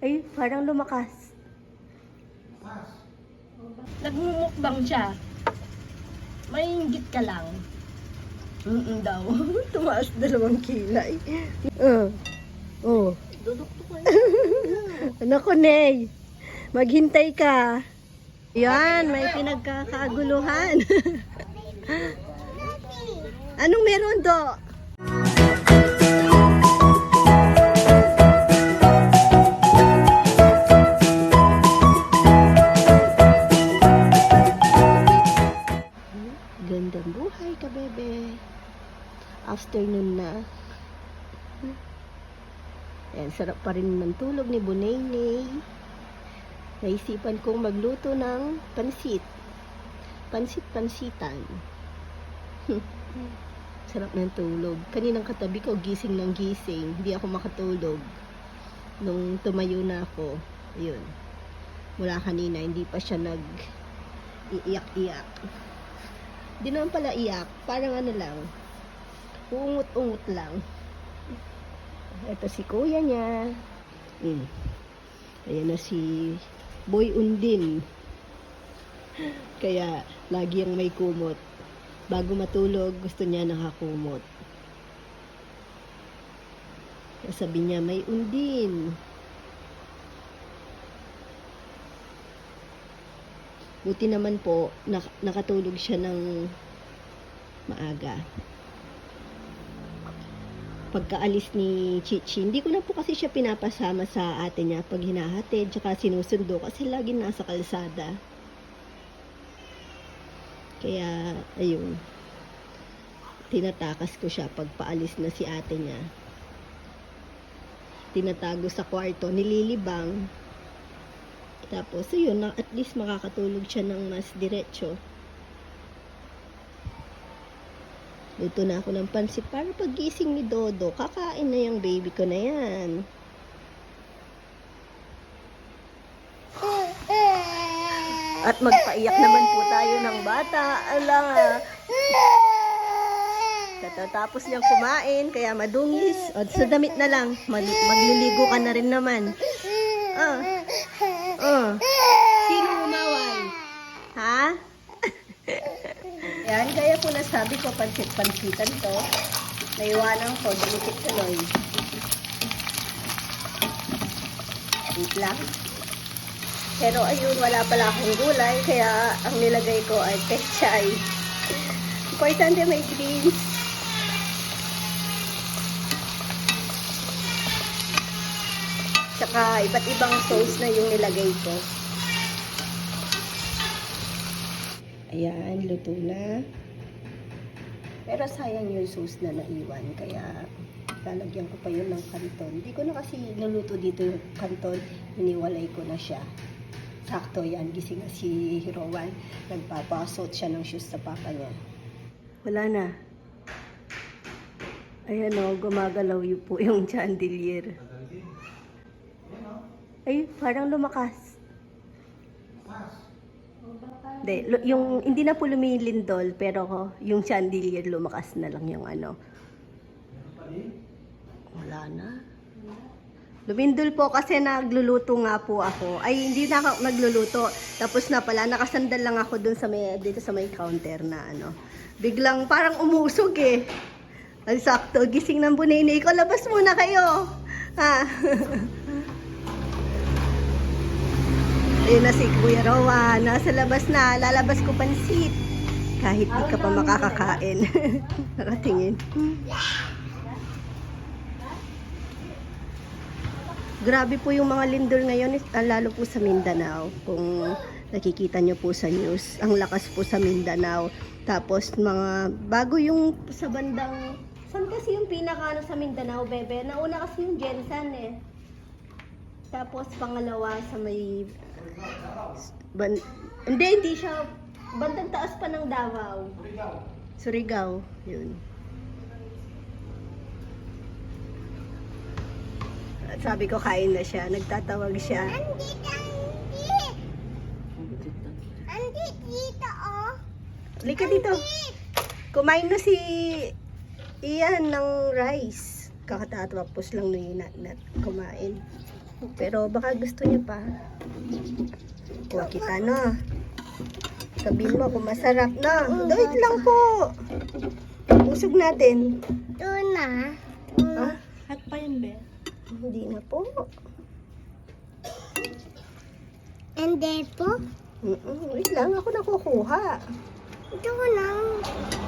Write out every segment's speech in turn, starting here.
Ay, parang lumakas. Nagmumukbang siya. May inggit ka lang. Mm daw. Tumaas dalawang kilay. Uh. Oh. Dudukto ko Nako, Ney. Maghintay ka. Yan, may pinagkakaguluhan. Anong meron do? Afternoon na. Ayan, sarap pa rin ng tulog ni Bunaynay. Naisipan kong magluto ng pansit. Pansit-pansitan. sarap ng tulog. Kaninang katabi ko, gising ng gising. Hindi ako makatulog. Nung tumayo na ako, ayun. Mula kanina, hindi pa siya nag iiyak-iyak. Di naman pala iyak. Parang ano lang. Uungot-ungot lang. Ito si kuya niya. Mm. Ayan na si Boy Undin. Kaya lagi ang may kumot. Bago matulog, gusto niya nakakumot. Sabi niya, may undin. Buti naman po, nak- nakatulog siya ng maaga pagkaalis ni Chichi, hindi ko na po kasi siya pinapasama sa ate niya pag hinahatid, tsaka sinusundo kasi lagi nasa kalsada. Kaya, ayun, tinatakas ko siya pag paalis na si ate niya. Tinatago sa kwarto, nililibang. Tapos, ayun, at least makakatulog siya ng mas diretso. Luto na ako ng pansit para pagising ni Dodo, kakain na yung baby ko na yan. At magpaiyak naman po tayo ng bata. Ala. Katatapos niyang kumain, kaya madungis. O, sa damit na lang. Mag- magliligo ka na rin naman. Ah. Ah. Sino umaway? Ha? Yan, kaya po nasabi ko, pansit-pansitan to. Naiwanan ko, dumikit tuloy. Wait lang. Pero ayun, wala pala akong gulay, kaya ang nilagay ko ay pechay. Importante may greens. Tsaka iba't ibang sauce na yung nilagay ko. Ayan, luto na. Pero sayang yung sauce na naiwan, kaya lalagyan ko pa yun ng kanton. Hindi ko na kasi nuluto dito yung kanton, iniwalay ko na siya. Sakto yan, gising na si Rowan. Nagpapasot siya ng shoes sa papa niya. Wala na. Ayan o, gumagalaw yun po yung chandelier. Ay, parang lumakas. Hindi, yung, hindi na po lumilindol, pero yung chandelier lumakas na lang yung ano. Wala na. Lumindol po kasi nagluluto nga po ako. Ay, hindi na ako nagluluto. Tapos na pala, nakasandal lang ako dun sa may, dito sa may counter na ano. Biglang parang umusog eh. Ang sakto, gising ng bunay ko, labas muna kayo. Ha? Ayun na si Kuya Rowan, nasa labas na, lalabas ko pansit. Kahit di ka pa makakakain. Nakatingin. Grabe po yung mga lindol ngayon, ah, lalo po sa Mindanao. Kung nakikita nyo po sa news, ang lakas po sa Mindanao. Tapos mga, bago yung sa bandang, saan kasi yung pinaka ano, sa Mindanao, bebe? Nauna kasi yung Jensan eh. Tapos pangalawa sa may, ban, hindi, hindi siya, bandang taas pa ng Davao. Surigao. Yun. At sabi ko kain na siya, nagtatawag siya. Andit dito, oh. Lika dito. Kumain na si Ian ng rice. Kakatapos lang na, na kumain. Pero baka gusto niya pa. Kuha kita, no? Sabihin mo kung masarap, no? Wait lang po. Usog natin. Ito na. Ha? Hat pa yun, be. Hindi na po. Hindi po. Mm-mm. Wait lang, ako nakukuha. Ito lang.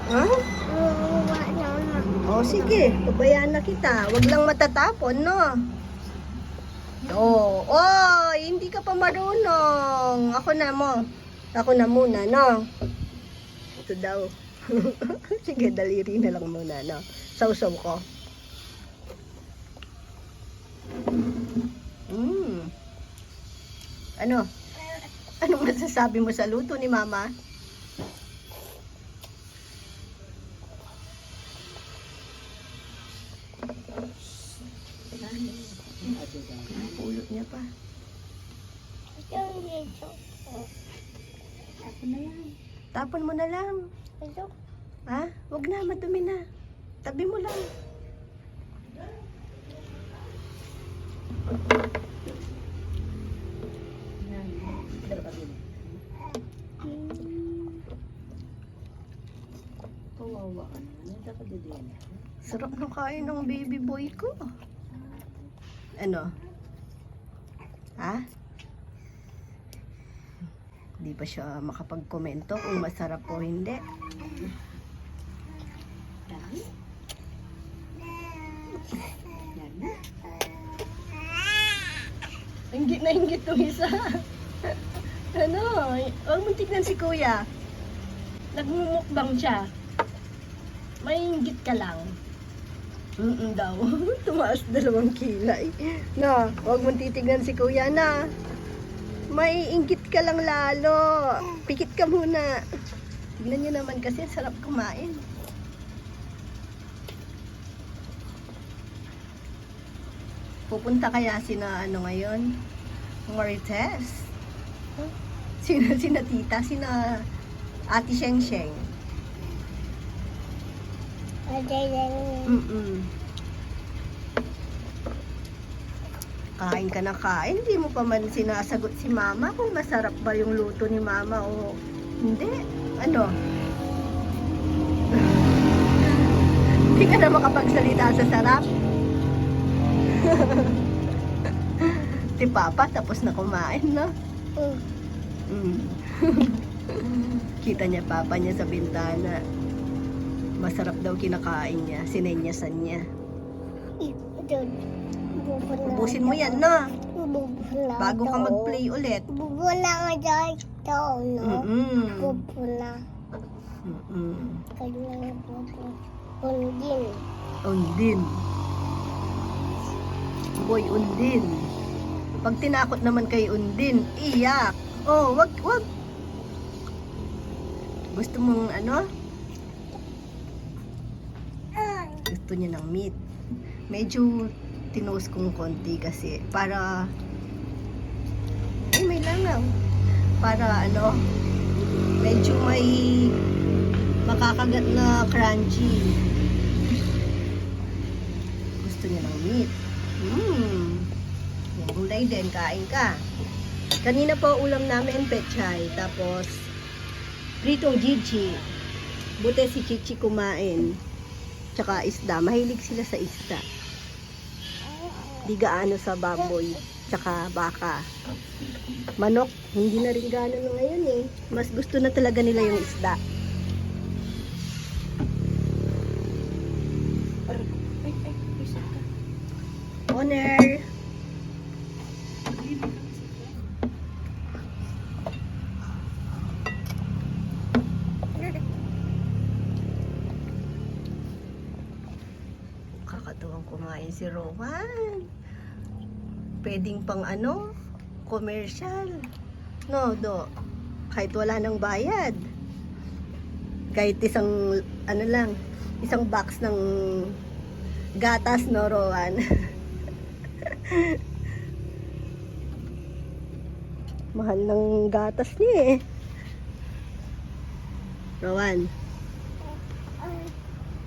Ha? Uwa na na. O sige, pabayaan na kita. Huwag lang matatapon, no? Oo. Oh, hindi ka pa marunong. Ako na mo. Ako na muna, no? Ito daw. sige, daliri na lang muna, no? Sausaw ko. Mm. Ano? Ano masasabi mo sa luto ni Mama? Pulot niya pa. Ito dito. Ako na yan. Tapon mo na lang. Ito. Ha? Huwag na, madumi na. Tabi mo lang. Kawawa ka na. Nita ka. Sarap ng kain ng baby boy ko. Ano? Ha? Hindi pa siya makapag-komento kung masarap o hindi. Ingit na ingit tong isa. ano? Huwag mong tignan si kuya. Nagmumukbang siya. May inggit ka lang. Mm daw. Tumaas dalawang kilay. Na, huwag mong titignan si kuya na. May inggit ka lang lalo. Pikit ka muna. Tignan niyo naman kasi sarap kumain. Pupunta kaya sina ano ngayon? Marites. Sina, sina tita, sina ate Sheng Sheng. Mm-mm. Kain ka na kain, hindi mo pa man sinasagot si mama kung masarap ba yung luto ni mama o hindi. Ano? Hindi ka na makapagsalita sa sarap. si Papa tapos na kumain, no? Mm. Mm. Kita niya Papa niya sa bintana. Masarap daw kinakain niya, sinenyasan niya. Ubusin mo yan, no? Bubula. Bago ka mag-play ulit. Bubula nga dyan ito, no? Mm-mm. Bubula. Mm-mm. Kanya bubula. Undin. Undin. Boy, undin. Pag tinakot naman kay undin, iyak. Oh, wag, wag. Gusto mong ano? Gusto niya ng meat. Medyo tinos kong konti kasi para ay may langaw. Para ano, medyo may makakagat na crunchy. Gusto niya ng meat. Mmm. Gulay din, kain ka. Kanina po ulam namin pechay. Tapos, pritong Gigi. Buti si Chichi kumain. Tsaka isda. Mahilig sila sa isda. Di gaano sa baboy. Tsaka baka. Manok, hindi na rin gaano na ngayon eh. Mas gusto na talaga nila yung isda. Ay, ay, isa ka. Honor! Kakatuwang kumain si Rowan. Pwedeng pang ano, commercial. No, do. Kahit wala nang bayad. Kahit isang, ano lang, isang box ng gatas, no, Rowan? Mahal ng gatas niya eh. Rowan.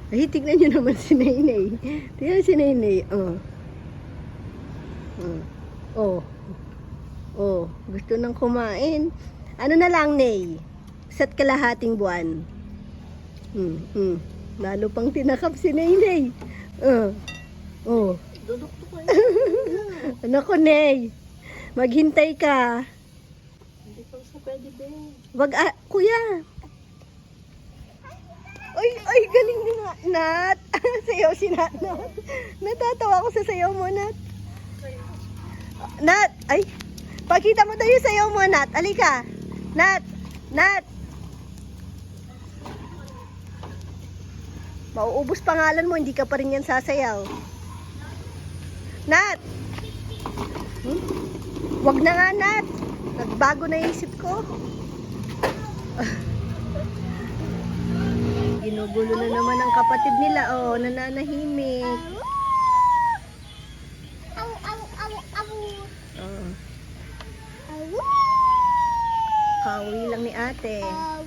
Ay, tignan nyo naman si Nainay. Tignan si Nainay. Oh. Oh. Oh. Oh, gusto nang kumain. Ano na lang, Nay? Isa't kalahating buwan. Hmm, hmm. Lalo pang tinakap si Naynay. Uh. Oh. Dudukto ko eh. Ano ko, Nay? Maghintay ka. Hindi pa sa pwede be. Wag, ah, kuya. Ay, ay, galing ni Nat. Nat. sayaw si Nat, Nat. Natatawa ko sa sayaw mo, Nat. Nat, ay. Pakita mo tayo yung sayaw mo, Nat. Alika. Nat. Nat. Mauubos pangalan mo, hindi ka pa rin yan sasayaw. Nat. Hmm? Wag na nga, Nat. Nagbago na isip ko. Ginugulo na naman ang kapatid nila. Oh, nananahimik. Aw. kawi lang ni ate. Aw.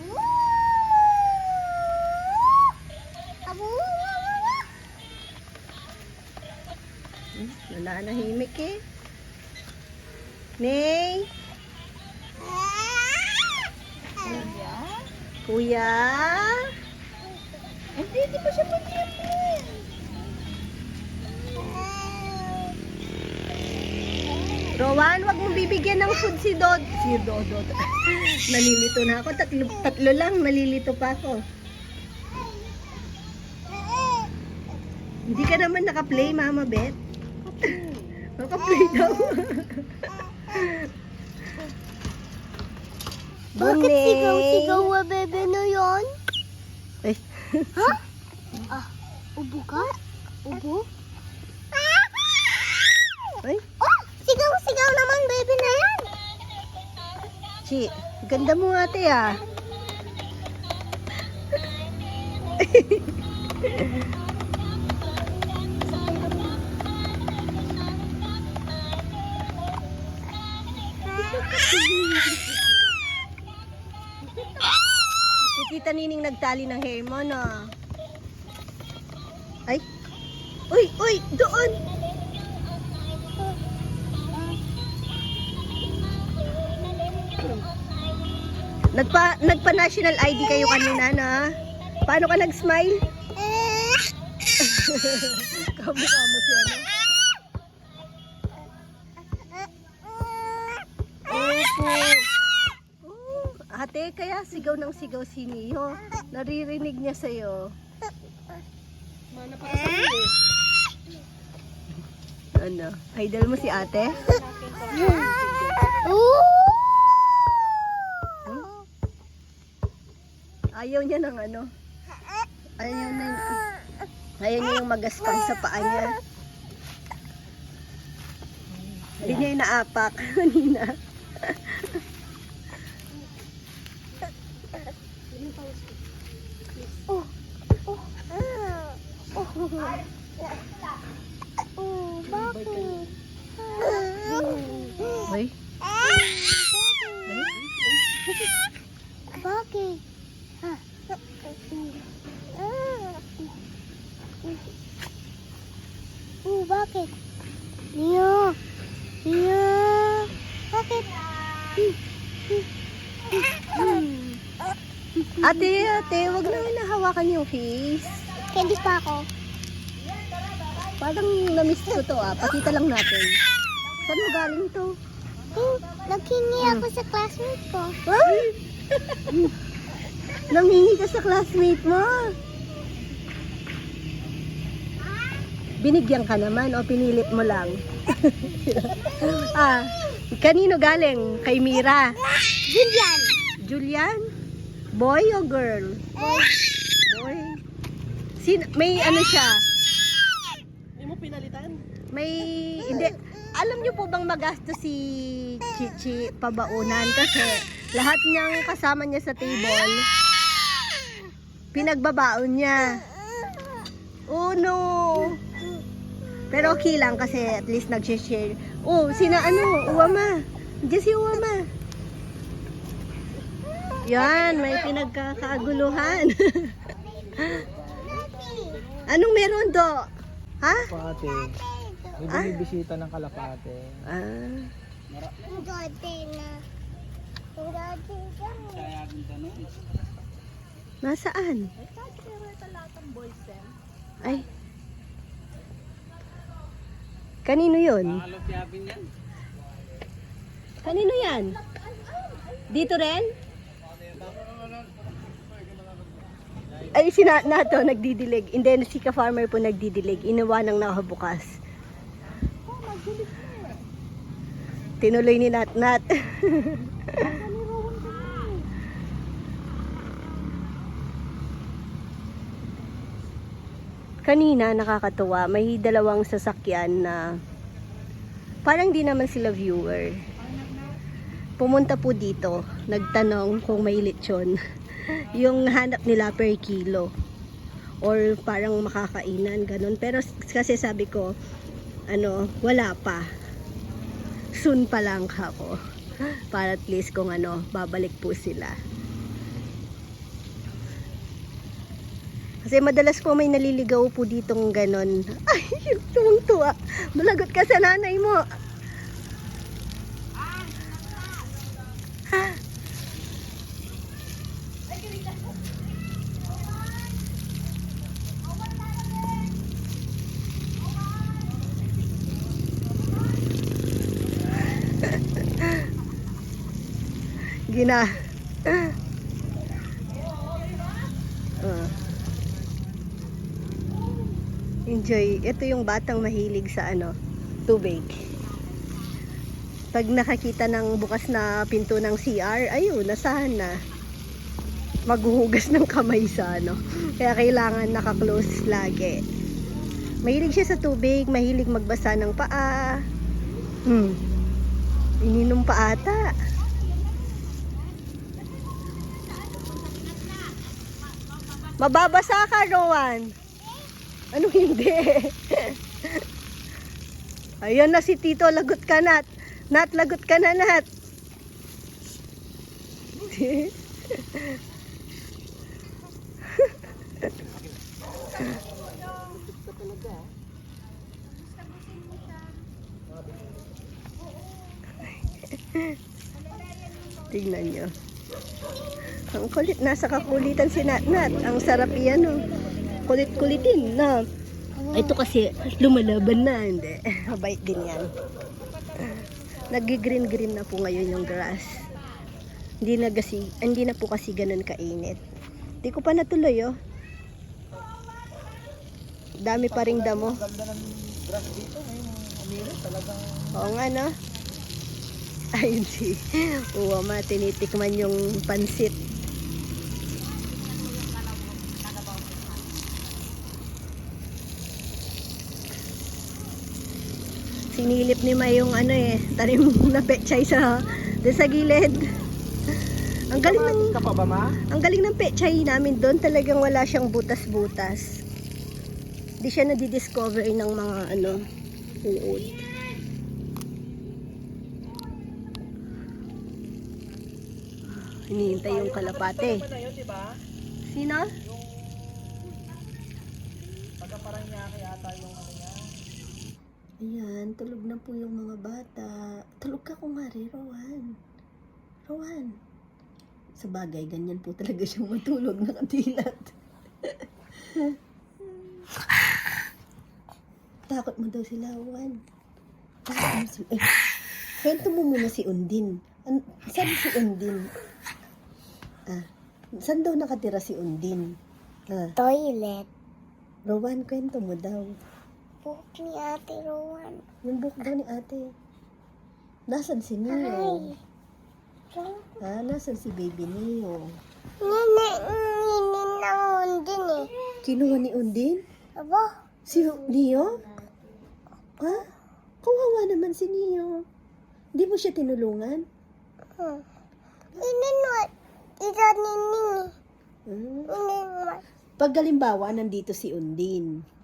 Aw. Hmm, nananahimik eh. Nay, kuya. Hindi, di pa siya mag-iapin. Rowan, wag mong bibigyan ng food si Dod. Si Dodot. nalilito na ako. Tatlo, tatlo lang, nalilito pa ako. Hindi ka naman naka-play, Mama Beth. naka-play daw. Bakit sigaw-sigaw wa bebe na yon? Ay, Ha? Ah, ubo ka? Ubo? ay, Oh, sigaw-sigaw naman bebe na yan. Chi, ganda mo ate ah. Tita Nining nagtali ng hair mo, no? Ay! Uy! Uy! Doon! Nagpa, nagpa-national ID kayo kanina, na? Paano ka nag-smile? Kamukha mo siya, no? Opo. Ate, kaya sigaw ng sigaw si Niyo. Naririnig niya sa'yo. Mana para sa iyo. Ano? Idol mo si ate? Ooh. Ayaw niya ng ano? Ayaw na Ayaw niya yung magaspang sa paa niya. Hindi niya inaapak kanina. Oh. Oh. Ah. Oh. Oh, bakit? Uy, Bakit? Ah. Oh, bakit? Nia! Nia! Bakit? Ate, ate, wag na hinahawakan yung face. Candy pa ako. Parang na-miss ko to ah. Pakita lang natin. Saan mo galing to? Oh, naghingi ako sa classmate ko. Ay! Nangingi ka sa classmate mo. Binigyan ka naman o pinilit mo lang? ah, kanino galing? Kay Mira. Julian! Julian? Boy o girl? Boy. Sin may ano siya? Hindi mo pinalitan? May hindi alam niyo po bang magasto si Chichi pabaunan kasi lahat niyang kasama niya sa table pinagbabaon niya. Oh no. Pero okay lang kasi at least nag-share. Oh, sina ano, Uwama. Diyan si Uwama. Yan, may pinagkakaguluhan. Anong meron do? Ha? Pati. May bumibisita ng kalapate. Ah, nasaan? Ay. Kanino yun? Kanino yan? Dito rin? Ay, si na, Nato nagdidilig. Hindi, si ka-farmer po nagdidilig. Inuwa ng nakabukas. Tinuloy ni Nat Nat. Kanina nakakatuwa, may dalawang sasakyan na parang di naman sila viewer. Pumunta po dito, nagtanong kung may lechon. Yung hanap nila per kilo or parang makakainan ganun. Pero kasi sabi ko, ano, wala pa. Soon pa lang ako. Para at least kung ano, babalik po sila. Kasi madalas po may naliligaw po ditong ganon. Ay, tuwang tuwa. Malagot ka sa nanay mo. Gina. Ah. Enjoy. Ito yung batang mahilig sa ano, tubig. Pag nakakita ng bukas na pinto ng CR, ayun, nasahan na. Maghuhugas ng kamay sa ano. Kaya kailangan naka-close lagi. Mahilig siya sa tubig, mahilig magbasa ng paa. Hmm. Ininom pa ata. Mababasa ka, Rowan. Ano hindi? Ayan na si Tito, lagot ka Nat. Nat, lagot ka na Nat. Tingnan nyo. Ang kulit, nasa kakulitan si Nat Nat. Ang sarap yan, oh. Kulit-kulitin na. Ito kasi, lumalaban na, hindi. Mabait din yan. Nag-green-green na po ngayon yung grass. Hindi na, kasi, hindi na po kasi ganun kainit. Hindi ko pa natuloy, oh. Dami pa ring damo. Ganda ng grass dito. Ngayon, umiro talagang Oo nga, no? Ayun si Uwama, tinitikman yung pansit. Sinilip ni May yung ano eh, tanim na pechay sa, doon sa gilid. Ang galing ng, ka pa ba, ma? ang galing ng pechay namin doon, talagang wala siyang butas-butas. Di siya nadidiscover ng mga ano, uod. Hinihintay yung kalapate. Sino? Pagkaparang niya yata yung ano. Ayan, tulog na po yung mga bata. Tulog ka kumari, Rowan. Rowan. Sa bagay, ganyan po talaga siyang matulog nakadilat. Takot mo daw sila, Rowan. Takot mo si... Eh, kwento mo muna si Undin. An saan si Undin? Ah, saan daw nakatira si Undin? Ah, Toilet. Rowan, kwento mo daw. Buhok ni Ate Rowan. Yung buhok daw ni ate. Nasaan si Neo? Ay. Ha? Nasaan si baby Neo? Nini, nini na din eh. Kinuha ni Undin? Aba, Si Neo? Ha? Kawawa naman si Neo. Hindi mo siya tinulungan? hmm. Nini what? Ito nini. Hmm? Nini what? Pag galimbawa, nandito si Undin.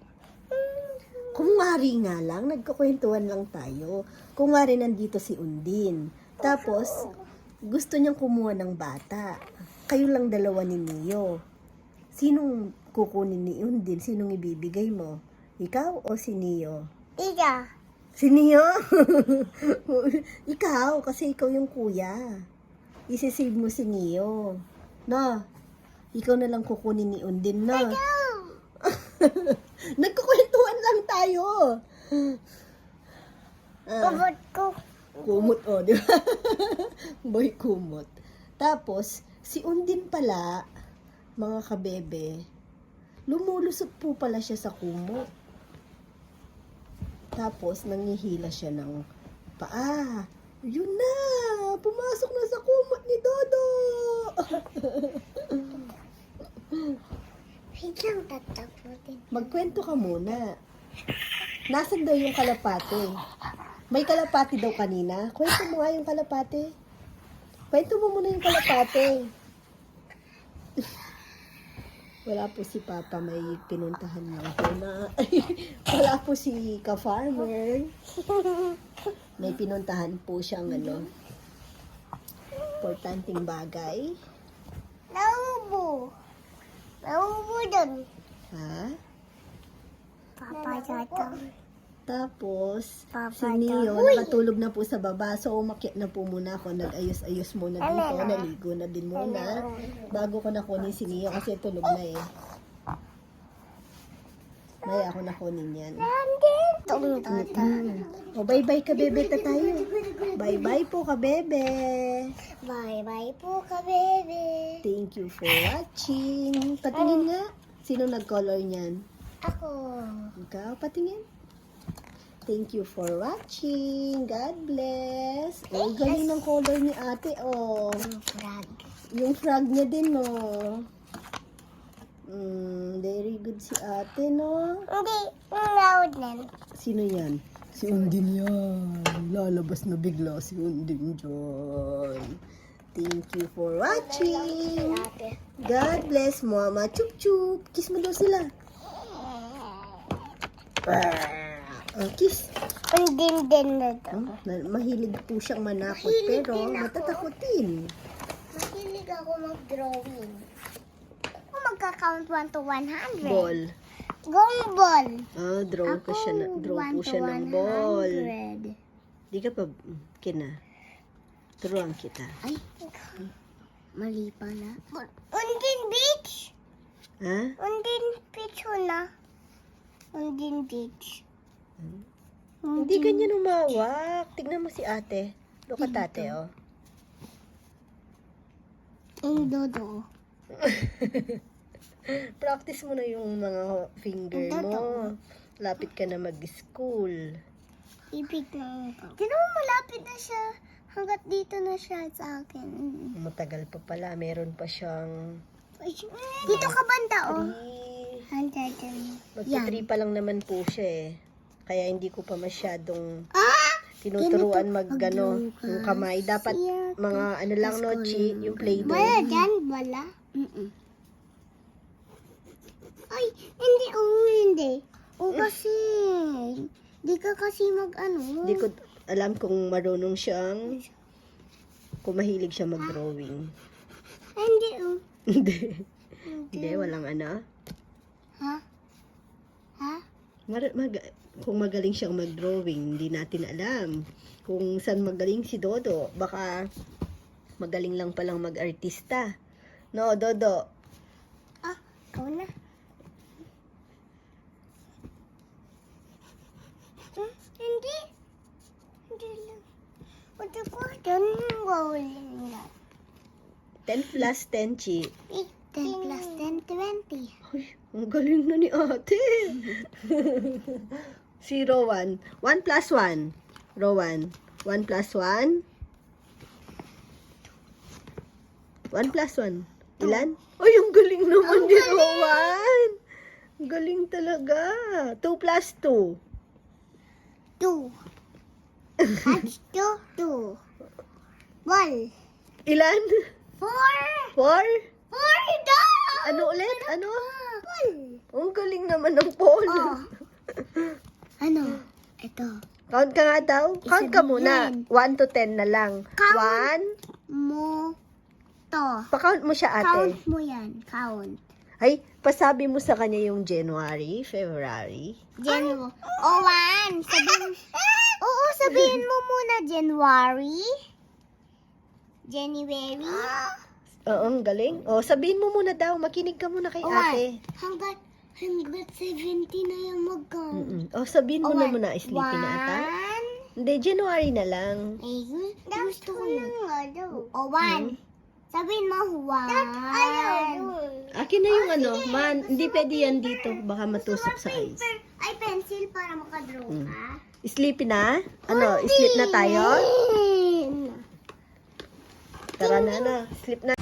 Kung nga lang, nagkukwentuhan lang tayo. Kung nandito si Undin. Tapos, gusto niyang kumuha ng bata. Kayo lang dalawa ni Neo. Sinong kukunin ni Undin? Sinong ibibigay mo? Ikaw o si Neo? Ida. Si Neo? ikaw, kasi ikaw yung kuya. Isisave mo si Neo. No? Ikaw na lang kukunin ni Undin, no? Nagkukwentuhan lang tayo. Ah, Kubot ko. kumot, oh, di ba? Boy kumot. Tapos, si Undin pala, mga kabebe, lumulusot po pala siya sa kumot. Tapos, nangihila siya ng paa. Yun na! Pumasok na sa kumot ni Dodo! Magkwento ka muna. Nasaan daw yung kalapate? May kalapate daw kanina. Kwento mo nga yung kalapate. Kwento mo muna yung kalapate. Wala po si Papa, may pinuntahan lang po na... Wala po si ka-farmer. May pinuntahan po siyang ano, importanteng bagay. Naubo. Naubo dun. Ha? Papa Tata. Tapos, Papa si Neo, nakatulog na po sa baba. So, umakyat na po muna ako. Nag-ayos-ayos muna dito. Naligo na din muna. Bago ko nakunin si Neo kasi tulog na eh. May ako nakunin yan. Tata. O, bye-bye ka, bebe, ta tayo. Bye-bye po ka, bebe. Bye-bye po ka, baby. Thank you for watching. Patingin nga. Sino nag-color niyan? Ako. Ikaw, patingin. Thank you for watching. God bless. Oh, galing ng color ni ate, oh. Ang frog. Yung frog niya din, no. Mm, very good si ate, no. Hindi. Loud din. Sino yan? Si Undin yan. Lalabas na bigla si Undin dyan. Thank you for watching. God bless, mama. Chup chup. Kiss mo daw sila. Ah, kiss. Ang din din na to. Oh, mahilig po siyang manakot Mahilig pero din ako. matatakotin. Mahilig ako mag-drawing. Ako magka-count 1 to 100. Ball. Gong ball. Ah, draw ko siya na, draw po siya ng ball. 100. Di ka pa mm, kina. Turuan kita. Ay, mali pala. Undin beach. Ha? Undin beach na. Undin beach. Hindi ganyan umawak. Tignan mo si ate. Look at ate, oh. Ang dodo. Practice mo na yung mga finger mo. Lapit ka na mag-school. Ibig na ito. Tinan mo, malapit na siya. Hanggat dito na siya sa akin. Matagal pa pala. Meron pa siyang Dito ka banda, oh. 3. Magsa 3 pa lang naman po siya eh. Kaya hindi ko pa masyadong Ah! tinuturuan mag ano, magbukas. yung kamay. Dapat mga ano lang no, chi, yung play Wala dyan, wala. Mm Ay, hindi, oh, hindi. O kasi, di ka kasi mag ano. Hindi ko alam kung marunong siyang kung mahilig siya mag-drawing. Hindi, oh. Hindi. Hindi, walang ano. Ha? Ha? Mar- mag- kung magaling siyang mag-drawing, hindi natin alam. Kung saan magaling si Dodo, baka magaling lang palang mag-artista. No, Dodo? Ah, ikaw na. Hmm, hindi. Hindi lang. Pati ko, dyan wawalin na. 10 plus 10, Chi. 10 plus 10, 20. Ay, ang galing na ni ate. 0, 1. 1 plus 1. Rowan. 1 plus 1. 1 plus 1. Ilan? Ay, ang galing naman ni Rowan. Ang galing talaga. 2 plus 2. 2. That's 2, 2. Ball. Ilan? 4. 4? 4 daw! Ano ulit? Ano? Ball. Ang galing naman ng Paul. Oh. Ano? Ito. Count ka nga daw. Count ka muna. Isabihin. 1 to 10 na lang. Count. 1. Mo. To. Pa-count mo siya ate. Count mo yan. Count. Ay, pasabi mo sa kanya yung January, February. January. Oh, one. Sabihin, oo, sabihin mo muna January. January. Oo, ang galing. O, sabihin mo muna daw. Makinig ka muna kay Oh, ate. Hanggat, hanggat 70 na yung mag-count. Mm-mm. O, sabihin mo na muna, sleepy na ata. One. Hindi, January na lang. Ay, gu- gusto ko na nga daw. O, one. Sabihin mo, one. Akin na yung ano, man, hindi pwede yan dito. Baka matusok sa eyes. Ay, pencil para makadraw Mm. ka. Sleepy na? Ano, sleep na tayo? Tara na na, sleep na